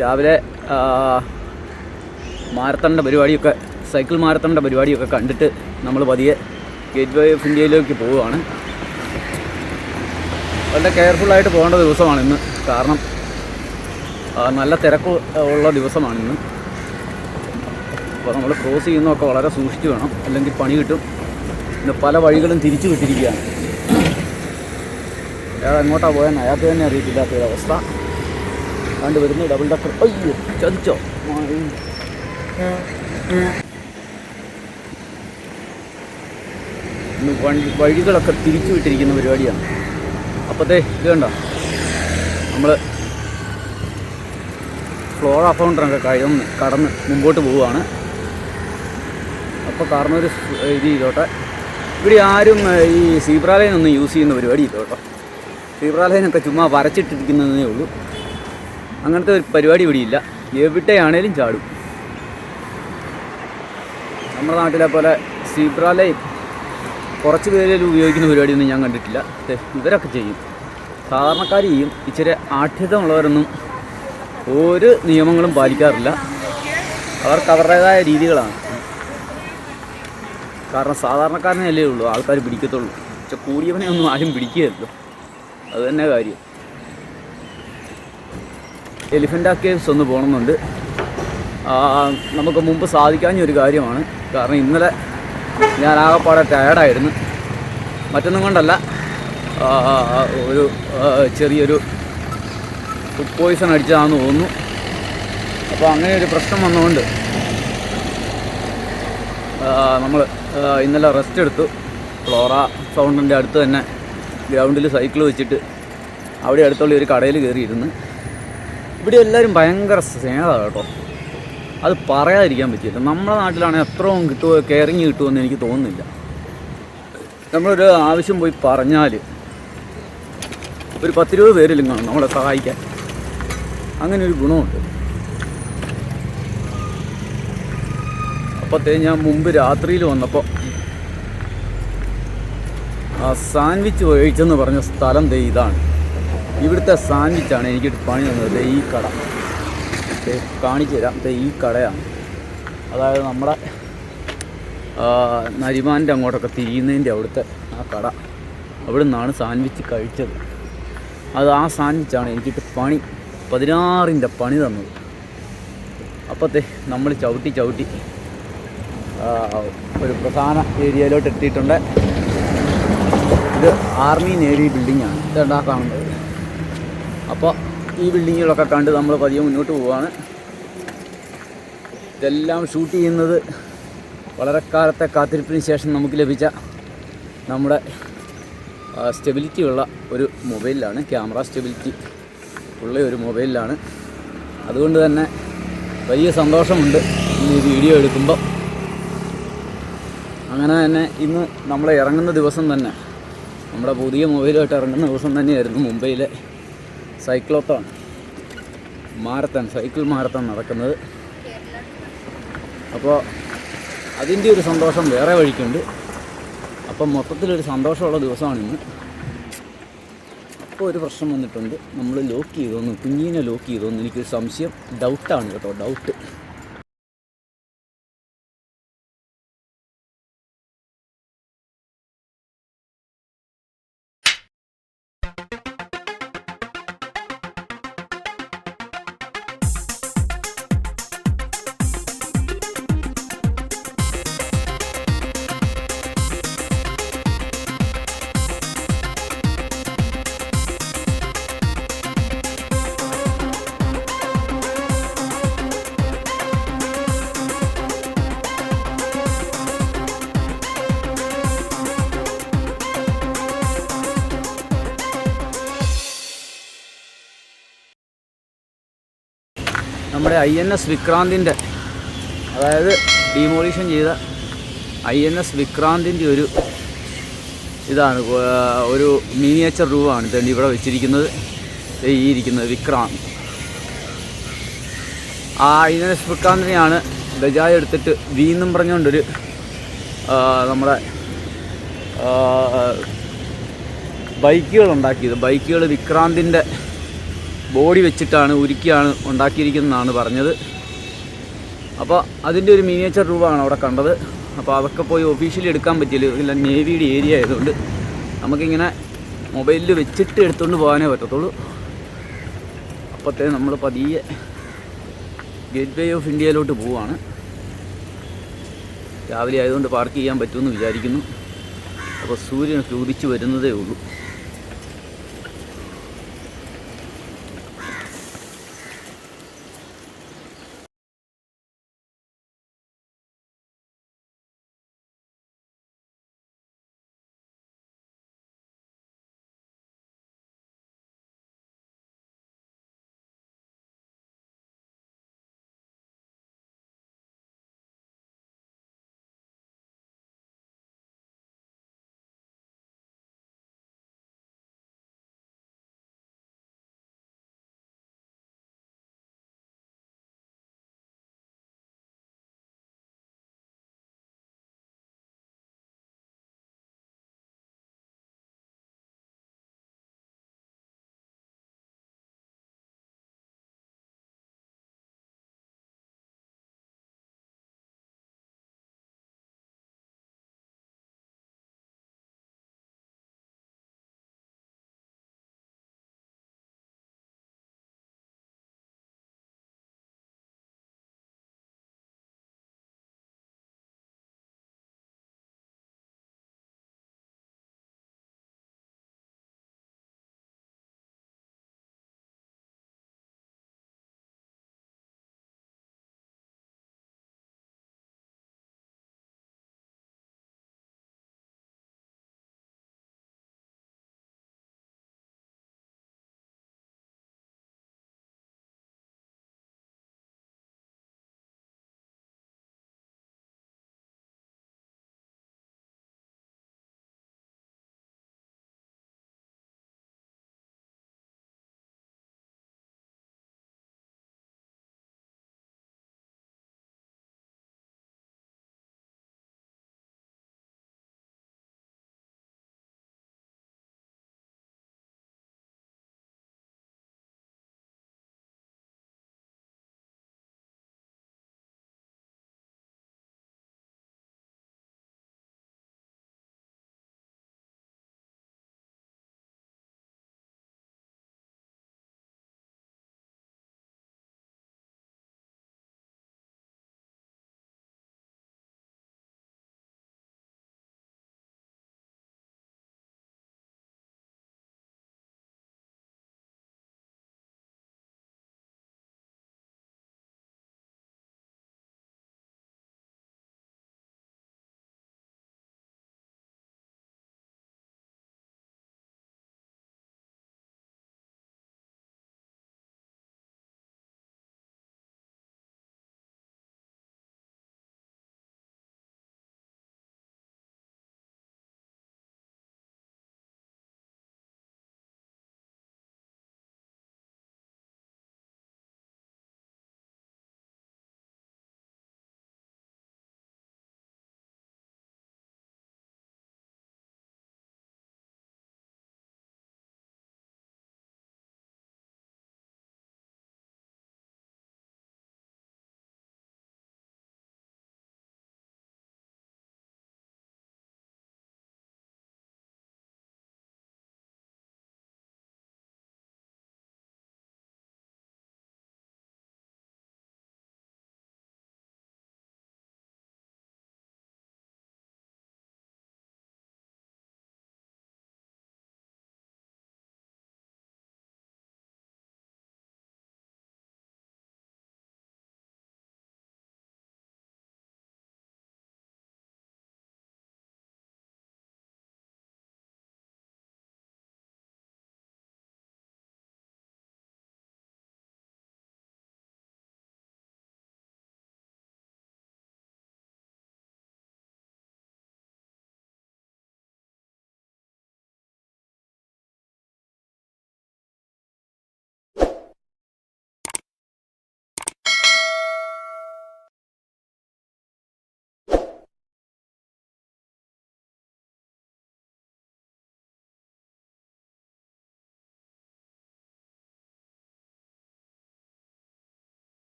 രാവിലെ മാരത്തണിന്റെ പരിപാടിയൊക്കെ സൈക്കിൾ മാരത്തണിന്റെ പരിപാടിയൊക്കെ കണ്ടിട്ട് നമ്മൾ പതിയെ ഗേറ്റ് വേ ഓഫ് ഇന്ത്യയിലേക്ക് പോവുകയാണ്. വളരെ കെയർഫുള്ളായിട്ട് പോകേണ്ട ദിവസമാണ് ഇന്ന്. കാരണം നല്ല തിരക്ക് ഉള്ള ദിവസമാണ് ഇന്ന്. അപ്പോൾ നമ്മൾ ക്രോസ് ചെയ്യുന്നതൊക്കെ വളരെ സൂക്ഷിച്ച് വേണം. അല്ലെങ്കിൽ പണി കിട്ടും. പിന്നെ പല വഴികളും തിരിച്ചു വിട്ടിരിക്കുകയാണ്. അയാൾ എങ്ങോട്ടാണ് പോയെന്ന് അയാൾക്ക് തന്നെ അറിയിച്ചില്ലാത്തൊരവസ്ഥ കണ്ട് വരുന്നു. ഡബിൾ ഡക്കർ അയ്യോ ചതിച്ചോ. വണ്ടി വഴികളൊക്കെ തിരിച്ചു വിട്ടിരിക്കുന്ന പരിപാടിയാണ്. അപ്പോഴത്തെ ഇത് കണ്ടോ? നമ്മൾ ഫ്ലോറ ഫൗണ്ടറൊക്കെ കഴിഞ്ഞ് കടന്ന് മുമ്പോട്ട് പോവുകയാണ്. അപ്പോൾ കാരണവർ ഇത് ചെയ്തോട്ടെ. ഇവിടെ ആരും ഈ സീബ്രാലൈൻ ഒന്നും യൂസ് ചെയ്യുന്ന പരിപാടി ഇല്ല കേട്ടോ. ചുമ്മാ വരച്ചിട്ടിരിക്കുന്നതേ ഉള്ളൂ. അങ്ങനത്തെ ഒരു പരിപാടി ഇവിടെ ഇല്ല എവിടെയാണേലും ചാടും. നമ്മുടെ നാട്ടിലെ പോലെ സീബ്രാലൈൻ കുറച്ച് പേരിൽ ഉപയോഗിക്കുന്ന പരിപാടിയൊന്നും ഞാൻ കണ്ടിട്ടില്ല. ഇവരൊക്കെ ചെയ്യും. സാധാരണക്കാർ ചെയ്യും. ഇച്ചിരി ആഠ്യതമുള്ളവരൊന്നും ഒരു നിയമങ്ങളും പാലിക്കാറില്ല. അവർക്ക് അവരുടേതായ രീതികളാണ്. കാരണം സാധാരണക്കാരനെ അല്ലേ ഉള്ളൂ. ആൾക്കാർ പിടിക്കത്തുള്ളൂ. പക്ഷെ കൂടിയവനെ ഒന്നും ആരും പിടിക്കുകയല്ലോ. അത് തന്നെ കാര്യം. എലിഫന്റ് കേവ്സ് ഒന്ന് പോകണമെന്നുണ്ട് നമുക്ക് മുമ്പ് സാധിക്കാഞ്ഞ ഒരു കാര്യമാണ്. കാരണം ഇന്നലെ ഞാൻ ആകെപ്പാടെ ടയർഡായിരുന്നു മറ്റൊന്നും കൊണ്ടല്ല. ഒരു ചെറിയൊരു ഫുഡ് പോയിസൺ അടിച്ചതാണെന്ന് തോന്നുന്നു. അപ്പോൾ അങ്ങനെ ഒരു പ്രശ്നം വന്നുകൊണ്ട് നമ്മൾ ഇന്നലെ റെസ്റ്റ് എടുത്തു. ഫ്ലോറ ഫൗണ്ടന്റെ അടുത്ത് തന്നെ ഗ്രൗണ്ടിൽ സൈക്കിൾ വെച്ചിട്ട് അവിടെ അടുത്തുള്ള ഒരു കടയിൽ കയറിയിരുന്നു ഇവിടെ എല്ലാവരും ഭയങ്കര സ്നേഹമാണ് കേട്ടോ. അത് പറയാതിരിക്കാൻ പറ്റില്ല. നമ്മുടെ നാട്ടിലാണെങ്കിൽ എത്രയും കിട്ടുമോ കെയറിങ് കിട്ടുമെന്ന് എനിക്ക് തോന്നുന്നില്ല. നമ്മളൊരു ആവശ്യം പോയി പറഞ്ഞാൽ ഒരു പത്തിരുപത് പേരിലും കാണും നമ്മളെ സഹായിക്കാൻ. അങ്ങനെ ഒരു ഗുണമുണ്ട്. അപ്പോഴത്തേ ഞാൻ മുമ്പ് രാത്രിയിൽ വന്നപ്പോൾ ആ സാൻഡ്വിച്ച് കഴിച്ചെന്ന് പറഞ്ഞ സ്ഥലം ദേ ഇതാണ്. ഇവിടുത്തെ സാൻഡ്വിച്ചാണ് എനിക്ക് പണി തന്നത്. ഈ കട. കാണിച്ചു തരാം. ഈ കടയാണ്. അതായത് നമ്മുടെ നരിമാന്റെ അങ്ങോട്ടൊക്കെ തിരിയുന്നതിന്റെ അവിടുത്തെ ആ കട. അവിടെ നിന്നാണ് സാൻഡ്വിച്ച് കഴിച്ചത്. അത് ആ സാൻഡ്വിച്ചാണ് എനിക്കിട്ട് പണി പതിനാറിന്റെ പണി തന്നത്. അപ്പത്തെ നമ്മൾ ചവിട്ടി ചവിട്ടി ഒരു പ്രധാന ഏരിയയിലോട്ട് എത്തിയിട്ടുണ്ട്. ഇത് ആർമി നേവി ബിൽഡിങ്ങാണ്. ഇതെന്താ കാണുന്നത്? അപ്പോൾ ഈ ബിൽഡിങ്ങുകളൊക്കെ കണ്ട് നമ്മൾ പതിയെ മുന്നോട്ട് പോവുകയാണ് ഇതെല്ലാം ഷൂട്ട് ചെയ്യുന്നത് വളരെ കാലത്തെ കാത്തിരിപ്പിന് ശേഷം നമുക്ക് ലഭിച്ച നമ്മുടെ സ്റ്റെബിലിറ്റി ഉള്ള ഒരു മൊബൈലിലാണ് ക്യാമറ സ്റ്റെബിലിറ്റി ഉള്ള ഒരു മൊബൈലിലാണ് അതുകൊണ്ട് തന്നെ വലിയ സന്തോഷമുണ്ട് ഈ വീഡിയോ എടുക്കുമ്പോൾ അങ്ങനെ തന്നെ ഇന്ന് നമ്മൾ ഇറങ്ങുന്ന ദിവസം തന്നെ നമ്മുടെ പുതിയ മൊബൈലുമായിട്ട് ഇറങ്ങുന്ന ദിവസം തന്നെയായിരുന്നു മുംബൈയിലെ സൈക്ലോത്തോൺ. മാരത്തൺ സൈക്കിൾ മാരത്തൺ നടക്കുന്നത്. അപ്പോൾ അതിന്റെ ഒരു സന്തോഷം വേറെ വഴിക്കുണ്ട്. അപ്പം മൊത്തത്തിലൊരു സന്തോഷമുള്ള ദിവസമാണ് ഇന്ന് അപ്പോൾ ഒരു പ്രശ്നം വന്നിട്ടുണ്ട്. നമ്മൾ ലോക്ക് ചെയ്തോന്ന് കുഞ്ഞിനെ ലോക്ക് ചെയ്തോന്ന് എനിക്കൊരു സംശയം ഡൗട്ടാണ് കേട്ടോ ഡൗട്ട് ഐ എൻ എസ് വിക്രാന്തിന്റെ അതായത് ഡിമോളിഷൻ ചെയ്ത ഐ എൻ എസ് വിക്രാന്തിന്റെ ഒരു ഇതാണ് ഒരു മിനിയേച്ചർ രൂപമാണ് ഇതുണ്ട് ഇവിടെ വെച്ചിരിക്കുന്നത്. ഈ ഇരിക്കുന്നത് വിക്രാന്ത്. ആ ഐ എൻ എസ് വിക്രാന്തിനെയാണ് ബജാജ് എടുത്തിട്ട് വീന്നും പറഞ്ഞുകൊണ്ടൊരു നമ്മുടെ ബൈക്കുകൾ ഉണ്ടാക്കിയത്. ബൈക്കുകൾ വിക്രാന്തിന്റെ ബോഡി വെച്ചിട്ടാണ് ഉരുക്കിയാണ് ഉണ്ടാക്കിയിരിക്കുന്നതെന്നാണ് പറഞ്ഞത്. അപ്പോൾ അതിന്റെ ഒരു മിനിയേച്ചർ രൂപമാണ് അവിടെ കണ്ടത്. അപ്പോൾ അതൊക്കെ പോയി ഒഫീഷ്യലി എടുക്കാൻ പറ്റില്ല ഇല്ല നേവിയുടെ ഏരിയ ആയതുകൊണ്ട് നമുക്കിങ്ങനെ മൊബൈലിൽ വെച്ചിട്ട് എടുത്തുകൊണ്ട് പോകാനേ പറ്റത്തുള്ളൂ. അപ്പോഴത്തേ നമ്മൾ പതിയെ ഗേറ്റ് വേ ഓഫ് ഇന്ത്യയിലോട്ട് പോവുകയാണ് രാവിലെ ആയതുകൊണ്ട് പാർക്ക് ചെയ്യാൻ പറ്റുമെന്ന് വിചാരിക്കുന്നു. അപ്പോൾ സൂര്യൻ ഉദിച്ചു വരുന്നതേ ഉള്ളൂ.